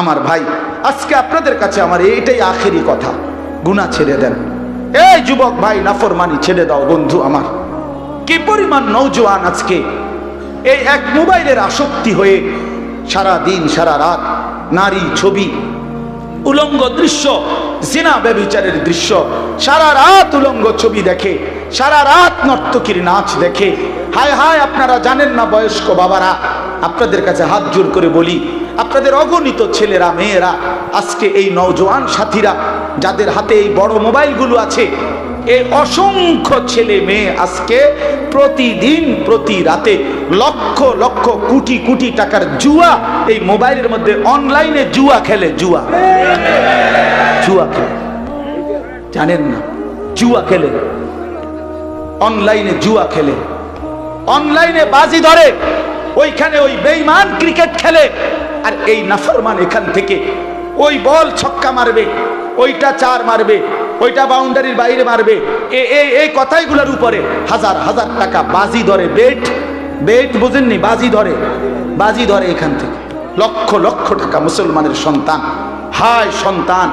আমার ভাই, আজকে আপনাদের কাছে আমার এইটাই আখেরি কথা। গুণা ছেড়ে দেন। এই যুবক ভাই, নাফরমানি ছেড়ে দাও বন্ধু আমার। কি পরিমাণ নৌজওয়ান আজকে? এই এক মোবাইলের আসক্তি হয়ে সারা দিন, সারা রাত নারী ছবি, উলঙ্গ দৃশ্য, জিনা ব্যবিচারের দৃশ্য, সারা রাত উলঙ্গ ছবি দেখে, সারা রাত নর্তকীর নাচ দেখে। হায় হায়, আপনারা জানেন না বয়স্ক বাবারা, আপনাদের কাছে হাত জোর করে বলি আপনাদের অগণিত ছেলেরা, মেয়েরা, আজকে এই নওজোয়ান সাথীরা, যাদের হাতে এই বড় মোবাইলগুলো আছে এই অসংখ্য ছেলে মেয়ে আজকে প্রতিদিন, প্রতি রাতে লক্ষ লক্ষ কোটি কোটি টাকার জুয়া, এই মোবাইলের মধ্যে অনলাইনে জুয়া খেলে, জুয়া। জুয়া খেলে। জানেন না, জুয়া খেলে। অনলাইনে জুয়া খেলে। অনলাইনে বাজি ধরে। ওইখানে ওই বেইমান ক্রিকেট খেলে। আর এই নাফরমান এখান থেকে ওই বল ছক্কা মারবে, ওইটা চার মারবে, ওইটা বাউন্ডারির বাইরে মারবে। এই কথাইগুলোর উপরে হাজার হাজার টাকা বাজি ধরে, বেট বেট বুঝেননি, বাজি ধরে বাজি ধরে এখান থেকে। লক্ষ লক্ষ টাকা মুসলমানের সন্তান, হায় সন্তান,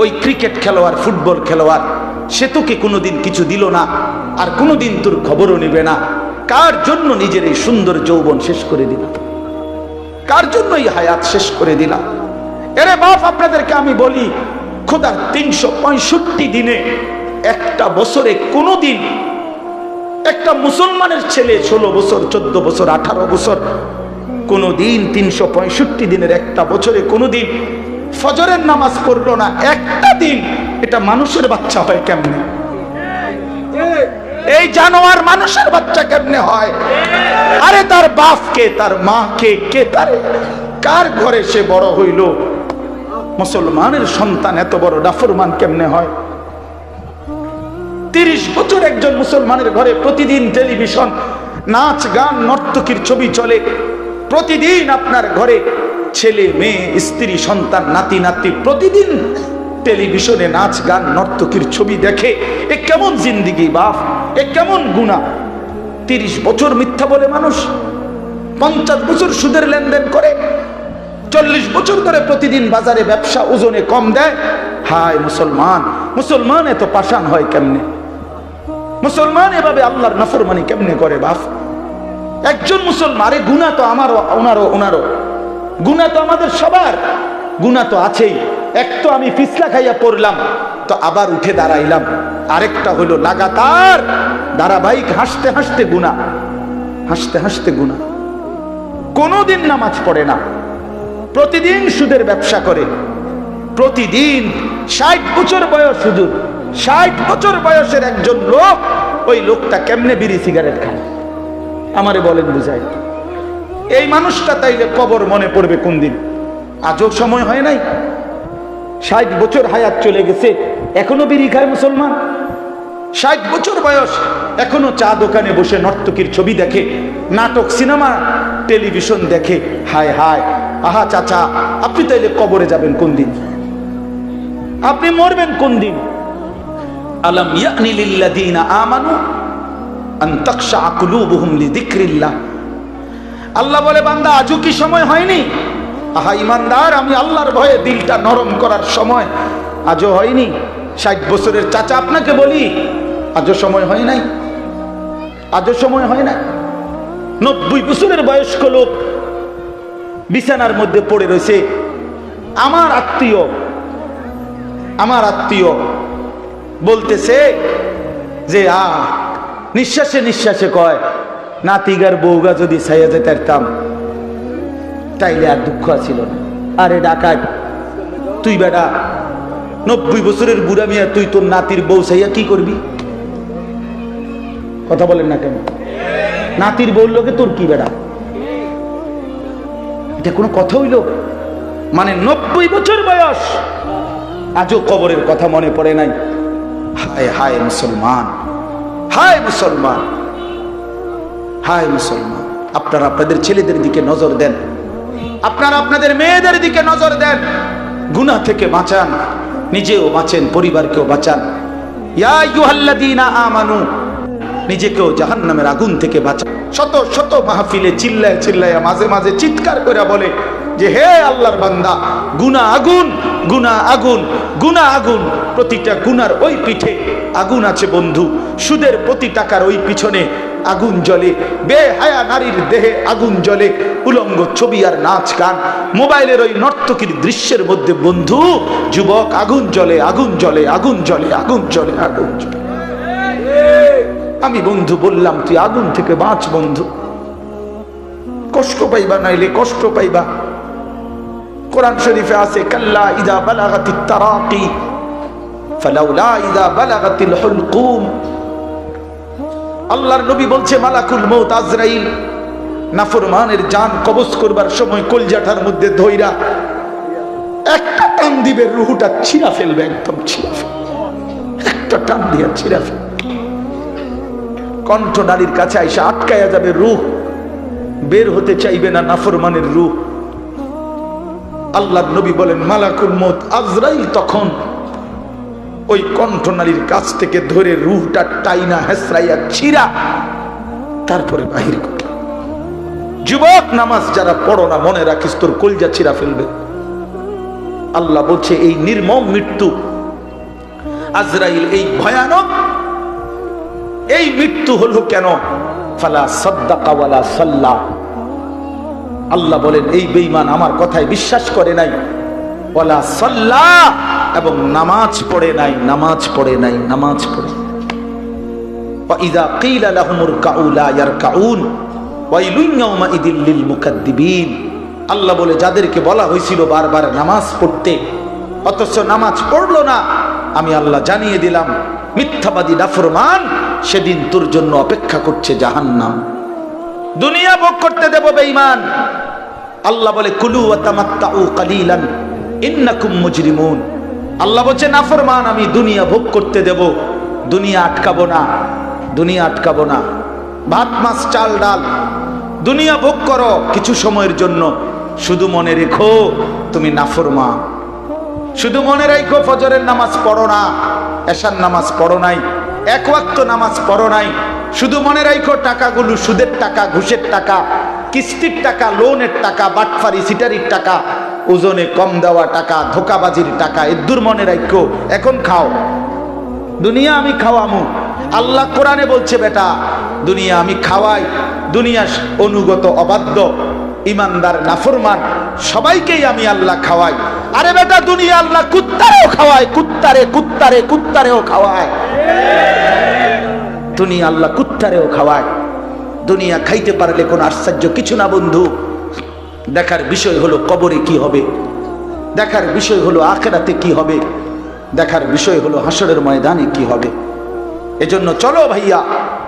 ওই ক্রিকেট খেলোয়াড়, ফুটবল খেলোয়াড়, সে তোকে কোনোদিন কিছু দিল না, আর কোনোদিন তোর খবরও নেবে না। কার জন্য নিজের এই সুন্দর যৌবন শেষ করে দিলাম কার জন্য এই হায়াত শেষ করে দিলাম? এরে বাপ, আপনাদেরকে আমি বলি, খোদার তিনশো পঁয়ষট্টি দিনে একটা বছরে কোনো দিন একটা মুসলমানের ছেলে ষোলো বছর, চোদ্দ বছর, আঠারো বছর কোনো দিন তিনশো পঁয়ষট্টি দিনের একটা বছরে কোনো দিন ফজরের নামাজ পড়ল না। একটা দিন এটা মানুষের বাচ্চা হয় কেমনে? এই জানোয়ার মানুষের বাচ্চা কেমনে হয়? আরে তার বাপ কে তার মাকে, কে তার, কার ঘরে সে বড় হইল? মুসলমানের সন্তান এত বড় ডাফরমান কেমনে হয়? তিরিশ বছর একজন মুসলমানের ঘরে প্রতিদিন টেলিভিশন, নাচ গান, নর্তকীর ছবি চলে। প্রতিদিন আপনার ঘরে ছেলে, মেয়ে, স্ত্রী, সন্তান, নাতি নাতি প্রতিদিন টেলিভিশনে নাচ গান নর্তকীর ছবি দেখে এ কেমন জিন্দিগি বাপ, এ কেমন গুণা? তিরিশ বছর মিথ্যা বলে মানুষ, পঞ্চাশ বছর সুদের লেনদেন করে, চল্লিশ বছর ধরে প্রতিদিন বাজারে ব্যবসা ওজনে কম দেয়। হায় মুসলমান মুসলমান এত পাষাণ হয় কেমনে? মুসলমান এভাবে আল্লাহর নাফরমানি কেমনে করে বাপ? একজন মুসলমান গুণা তো আমারও, ওনারও ওনারও। গুণা তো আমাদের সবার, গুণা তো আছেই। এক তো আমি পিছলা খাইয়া পড়লাম, তো আবার উঠে দাঁড়াইলাম। আরেকটা হলো লাগাতার ধারাবাহিক হাসতে হাসতে গুণা, হাসতে হাসতে গুণা। কোনোদিন নামাজ পড়ে না, প্রতিদিন সুদের ব্যবসা করে। প্রতিদিন ষাট বছর বয়স হুজুর, ষাট বছর বয়সের একজন লোক, ওই লোকটা কেমনে বিড়ি সিগারেট খায়? আমারে বলেন বুঝাই। এই মানুষটা তাইলে কবর মনে পড়বে কোন দিন আজও সময় হয় নাই? ষাট বছর হায়াত চলে গেছে। এখনও বিড়ি খায় মুসলমান? ষাট বছর বয়স, এখনও চা দোকানে বসে নর্তকীর ছবি দেখে, নাটক, সিনেমা, টেলিভিশন দেখে। হায় হায়, আহা চাচা, আপনি তাইলে কবরে যাবেন কোন দিন? আপনি মরবেন কোন দিন? আলম ইয়ানি লিল্লাযীনা আমানু আন তাখশা কুলুবুহুম লিযিকরিল্লাহ। আল্লাহ বলে, বান্দা, আজও কি সময় হয়নি? আহা ইমানদার, আমি আল্লাহর ভয়ে দিলটা নরম করার সময় আজও হয়নি। ষাট বছরের চাচা আপনাকে বলি, আজও সময় হয় নাই। আজও সময় হয় না নব্বই বছরের বয়স্ক লোক বিছানার মধ্যে পড়ে রয়েছে। আমার আত্মীয় আমার আত্মীয় বলতেছে যে আ নিঃশ্বাসে নিঃশ্বাসে কয়, নাতিগার বউগা যদি ছাইয়া যেতে পারতাম তাইলে আর দুঃখ আছিল না। আরে ডাকাত, তুই বেটা, নব্বই বছরের বুড়া মিয়া, তুই তোর নাতির বউ ছাইয়া কি করবি? কথা বলেন না কেন? নাতির বউর লোকে তোর কি বেড়া? এটা কোনো কথা হইল? মানে নব্বই বছর বয়স। আজও কবরের কথা মনে পড়ে নাই। হায় হায় মুসলমান হায় মুসলমান হায় মুসলমান। আপনারা আপনাদের ছেলেদের দিকে নজর দেন। আপনারা আপনাদের মেয়েদের দিকে নজর দেন। গুনাহ থেকে বাঁচান। নিজেও বাঁচেন, পরিবারকেও বাঁচান। আমানু, নিজেকেও আগুন থেকে বাঁচান। শত শত মাহফিলে চিল্লায় চিল্লায় মাঝে মাঝে চিৎকার করে বলে যে, হে আল্লাহর বান্দা গুনা আগুন গুনা আগুন গুনা আগুন। প্রতিটা গুনার ওই পিঠে আগুন আছে বন্ধু। সুদের প্রতি টাকার ওই পিছনে আগুন জ্বলে। বেহায়া নারীর দেহে আগুন জ্বলে। উলঙ্গ ছবি আর নাচ গান। মোবাইলের ওই নর্তকীর দৃশ্যের মধ্যে, বন্ধু, যুবক, আগুন জ্বলে আগুন জ্বলে আগুন জ্বলে আগুন জ্বলে আগুন জ্বলে। আমি বন্ধু বললাম, তুই আগুন থেকে বাঁচ, বন্ধু। কষ্ট পাইবা নাইলে কষ্ট পাইবা। কোরআন শরীফে আছে, কাল্লা ইদা বালাগাতি তারাকি, ফালাউলা ইদা বালাগাতিল হুলকুম। আল্লাহর নবী বলছে, মালাকুল মৌত আজরাইল। নাফরমানের জান কবজ করবার সময় কলজাটার মধ্যে ধইরা একটা টান দিবে, রুহুটা ছিঁড়া ফেলবে, একদম ছিঁড়া ফেলবে। একটা টান দিয়া ছিঁড়া ফেলবে। কণ্ঠ নারীর কাছে আইসা আটকায়া যাবে রুহ। বের হতে চাইবে না নাফরমানের রুহ। আল্লাহ নবী বলেন, মালাকুল মত আজরাইল তখন ওই কণ্ঠনালীর কাছ থেকে ধরে রুহটা টাইনা হেসরাইয়া ছিঁড়া তারপরে বাহির করল। যুবক, নামাজ যারা পড়ো না, মনে রাখিস তোর কলজা ছিঁড়া ফেলবে। আল্লাহ বলছে, এই নির্মম মৃত্যু, আজরাইল, এই ভয়ানক, এই মৃত্যু হলো কেন? ফালা সাল্লাহ আল্লাহ বলেন, এই বেঈমান আমার কথায় বিশ্বাস করে নাই। ওয়ালা সাল্লা। এবং নামাজ পড়ে নাই, নামাজ পড়ে নাই, নামাজ পড়ে আল্লাহ বলে, যাদেরকে বলা হয়েছিল বারবার নামাজ পড়তে, অথচ নামাজ পড়ল না, আমি আল্লাহ জানিয়ে দিলাম, মিথ্যাবাদী নাফরমান সেদিন তোর জন্য অপেক্ষা করছে জাহান্নাম। দুনিয়া ভোগ করতে দেব বেঈমান। আল্লাহ বলে, কুলু ওয়া তামাত্তাউ কালিলান, ইন্নাকুম মুজরিমুন। আল্লাহ বলছে নাফরমান আমি দুনিয়া ভোগ করতে দেব। দুনিয়া আটকাবো না, দুনিয়া আটকাবো না। ভাত, মাছ, চাল, ডাল, দুনিয়া ভোগ করো কিছু সময়ের জন্য। শুধু মনে রেখো, তুমি নাফরমা শুধু মনে রাখো ফজরের নামাজ পড়ো না, এশার নামাজ পড়ো নাই, এক ওয়াক্ত নামাজ পড়ো নাই। শুধু মনে রাখো টাকাগুলো সুদের টাকা, ঘুষের টাকা, কিস্তির টাকা, লোনের টাকা, বাটফারি, সিটারির টাকা ওজনে কম দেওয়া টাকা, ধোকাবাজির টাকা এদ্দুর মনে রাখো এখন খাও। দুনিয়া আমি খাওয়ামু। আল্লাহ কোরআনে বলছে, বেটা, দুনিয়া আমি খাওয়াই, দুনিয়া অনুগত অবাধ্য, ইমানদার, নাফরমান, সবাইকেই আমি আল্লাহ খাওয়াই। আরে বেটা, দুনিয়া আল্লাহ কুত্তারেও খাওয়ায়, কুত্তারে কুত্তারে, কুত্তারেও খাওয়ায়। দুনিয়া আল্লাহ কুত্তারেও খাওয়ায়। দুনিয়া খাইতে পারলে কোনো আশ্চর্য কিছু না, বন্ধু। দেখার বিষয় হলো কবরে কি হবে? দেখার বিষয় হলো আখেরাতে কি হবে? দেখার বিষয় হলো হাসরের ময়দানে কি হবে? এজন্য চলো ভাইয়া,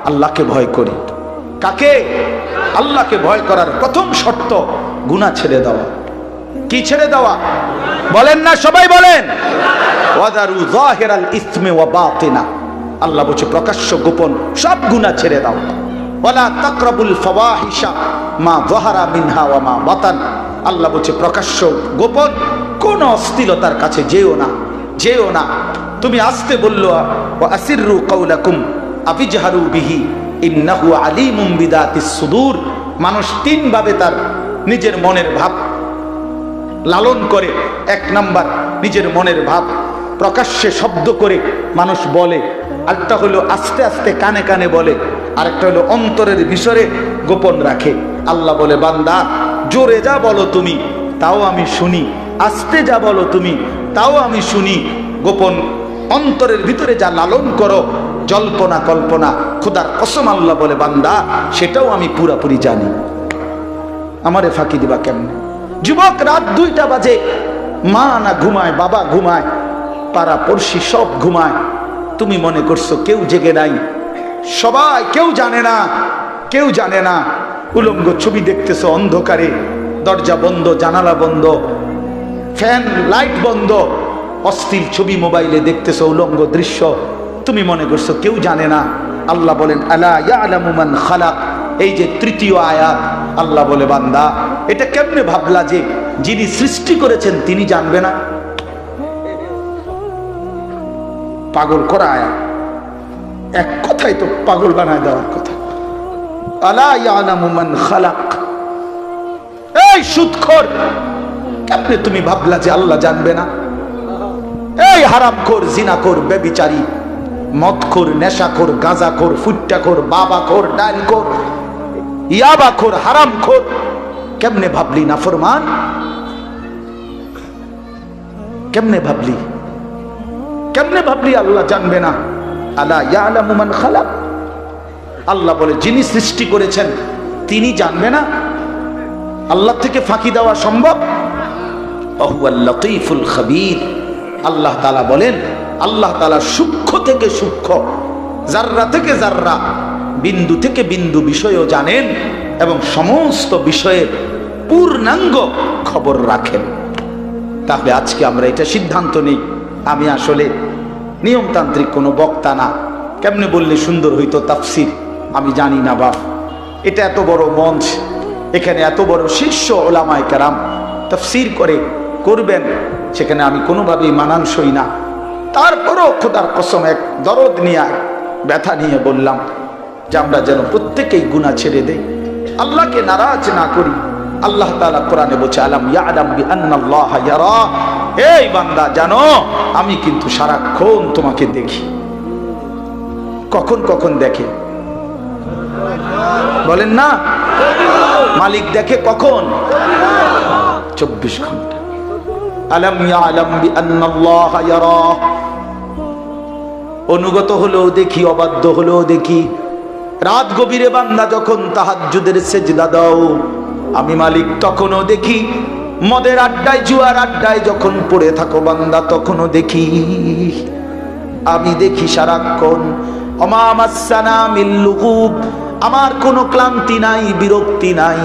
আল্লাহকে ভয় করি। কাকে? আল্লাহকে ভয় করার প্রথম শর্ত গুণা ছেড়ে দেওয়া। কি ছেড়ে দেওয়া? বলেন না, সবাই বলেন। আল্লাহ বলছে, প্রকাশ্য গোপন সব গুনাহ ছেড়ে দাও। ওয়ালা তাকরাবুল ফাওয়াহিশা মা যাহারা মিনহা ওয়া মা বাতান। আল্লাহ বলছে, প্রকাশ্য গোপন কোন অস্থিলতার কাছে যেও না যেও না। তুমি আসতে বলল, ওয়া আসিররু কাউলাকুম আবিজহারু বিহি, ইন্নাহু আলিমুম বিদাতিস সুদূর। মানুষ তিন ভাবে তার নিজের মনের ভাব লালন করে। এক নাম্বার, নিজের মনের ভাব প্রকাশ্যে শব্দ করে মানুষ বলে। আরেকটা হলো, আস্তে আস্তে কানে কানে বলে। আরেকটা হলো অন্তরের বিষরে গোপন রাখে। আল্লাহ বলে, বান্দা, জোরে যা বলো তুমি, তাও আমি শুনি। আস্তে যা বলো তুমি, তাও আমি শুনি। গোপন অন্তরের ভিতরে যা লালন করো, জল্পনা, কল্পনা, খুদার কসম আল্লাহ বলে, বান্দা, সেটাও আমি পুরাপুরি জানি। আমারে ফাঁকি দিবা কেমনে? যুবক, রাত দুইটা বাজে। মা না ঘুমায়, বাবা ঘুমায় পাড়া পড়শি সব ঘুমায়। তুমি মনে করছ কেউ জেগে নাই? সবাই, কেউ জানে না, কেউ জানে না। উলঙ্গ ছবি দেখতেছো অন্ধকারে, দরজা বন্ধ, জানালা বন্ধ, ফ্যান, লাইট বন্ধ। অস্থির ছবি মোবাইলে দেখতেছো উলঙ্গ দৃশ্য। তুমি মনে করছ কেউ জানে না। আল্লাহ বলেন, আলা ইয়ালামু মান খালাক? এই যে তৃতীয় আয়াত, আল্লাহ বলে, বান্দা, এটা কেমনে ভাবলা যে যিনি সৃষ্টি করেছেন তিনি জানবে না? পাগল করা আয়াত। এক কথাই তো পাগল বানায় দেওয়ার কথা। আলা খালাক। এই সুদখোর কেমনে তুমি ভাবলা যে আল্লাহ জানবে না? এই হারামখোর, জিনাখোর বেবিচারী মদখোর, নেশাখোর, গাঁজাখোর, ফুট্টাখোর, বাবাখোর ডালখোর ইয়াবাখোর, হারামখোর, কেমনে ভাবলি না ফরমান? কেমনে ভাবলি? কেমনে ভাবলি আল্লাহ জানবে না? আলা আল্লাহ বলে, যিনি সৃষ্টি করেছেন, তিনি জানবে না? আল্লাহ থেকে ফাঁকি দেওয়া সম্ভব? লতিফুল খবীর। আল্লাহ তালা বলেন, আল্লাহ তালা সূক্ষ্ম থেকে সূক্ষ্ম জাররা থেকে জাররা বিন্দু থেকে বিন্দু বিষয়ও জানেন এবং সমস্ত বিষয়ের পূর্ণাঙ্গ খবর রাখেন। তাহলে আজকে আমরা এটা সিদ্ধান্ত নিই। আমি আসলে নিয়মতান্ত্রিক কোনো বক্তা না। কেমনে বললে সুন্দর হইতো তাফসির? আমি জানি না বাপ। এটা এত বড় মঞ্চ, এখানে এত বড় শীর্ষ ওলামায় কারাম তফসির করে করবেন, সেখানে আমি কোনোভাবেই মানানসই না। তারপরও খোদার কসম এক দরদ নিয়ে, ব্যথা নিয়ে বললাম যে আমরা যেন প্রত্যেকেই গুণা ছেড়ে দেই। আল্লাহকে নারাজ না করি। আল্লাহ তালা কোরআনে বলছে, আলাম ইয়ালাম বি এই বান্দা, জানো, আমি কিন্তু সারাক্ষণ তোমাকে দেখি। কখন কখন দেখে? বলেন না, মালিক দেখে কখন? চব্বিশ ঘণ্টা। আলম অনুগত হলেও দেখি, অবাধ্য হলেও দেখি। রাত গভীরে বান্দা যখন তাহাজ্জুদের সেজদা দাও, আমি মালিক তখনও দেখি মদের আড্ডায়, জুয়ার আড্ডায় যখন পড়ে থাকো বান্দা, তখনও দেখি, আমি দেখি সারাক্ষণ অমামাসানা মিল্লুকুব আমার কোনো ক্লান্তি নাই, বিরক্তি নাই।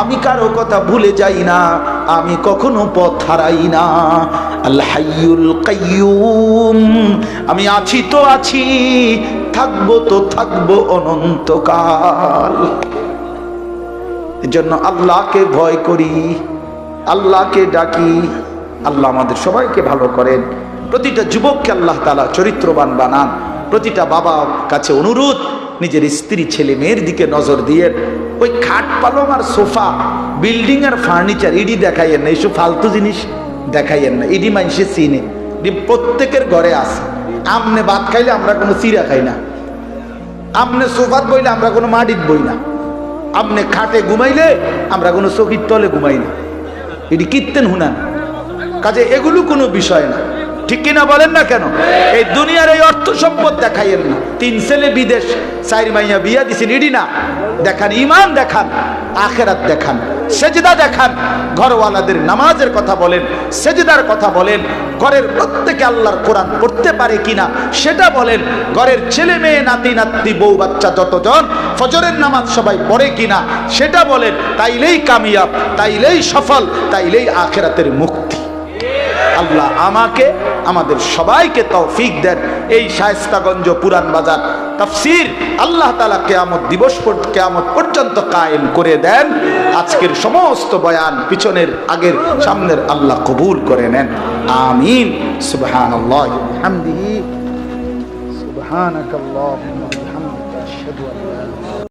আমি কারও কথা ভুলে যাই না, আমি কখনো পথ হারাই না। আল হাইয়ুল কাইয়ুম, আমি আছি তো আছি থাকব তো থাকব অনন্তকাল। এজন্য আল্লাহকে ভয় করি, আল্লাহকে ডাকি, আল্লাহ আমাদের সবাইকে ভালো করেন। প্রতিটা যুবককে আল্লাহ তালা চরিত্রবান বানান। প্রতিটা বাবা কাছে অনুরোধ, নিজের স্ত্রী, ছেলে, মেয়ের দিকে নজর দিয়ে ওই খাট পালং আর সোফা, বিল্ডিং আর ফার্নিচার, ইডি দেখাইয়েন না, এইসব ফালতু জিনিস দেখাইয়েন না। ইডি মানুষের চিনে প্রত্যেকের ঘরে আছে। আমনে ভাত খাইলে আমরা কোনো চিরা খাই না। আমনে সোফাত বইলে আমরা কোনো মাটির বই না। আপনি খাটে ঘুমাইলে আমরা কোনো চকির তলে ঘুমাই না। এটি কীর্তেন হুনান। কাজে এগুলো কোনো বিষয় না। ঠিক কিনা বলেন না কেন? এই দুনিয়ার এই অর্থ সম্পদ দেখাইয়েন না। তিন ছেলে বিদেশ, চার মাইয়া বিয়া দিছেন, ইডি না। দেখান ইমান দেখান, আখেরাত দেখান, সেজদা দেখান, ঘরওয়ালাদের নামাজের কথা বলেন, সেজদার কথা বলেন, ঘরের প্রত্যেকে আল্লাহর কোরআন পড়তে পারে কিনা সেটা বলেন, ঘরের ছেলে মেয়ে, নাতি নাতি বউ, বাচ্চা যতজন ফজরের নামাজ সবাই পড়ে কিনা সেটা বলেন, তাইলেই কামিয়াব, তাইলেই সফল, তাইলেই আখেরাতের মুক্তি। আল্লাহ আমাকে, আমাদের সবাইকে তৌফিক দেন। এই শায়স্তাগঞ্জ পুরান বাজার তাফসির আল্লাহ তালা কেয়ামত দিবস কেয়ামত পর্যন্ত কায়েম করে দেন। আজকের সমস্ত বয়ান পিছনের আগের সামনের আল্লাহ কবুল করে নেন। আমিন। সুবহান আল্লাহ হামদিহি সুবহানাক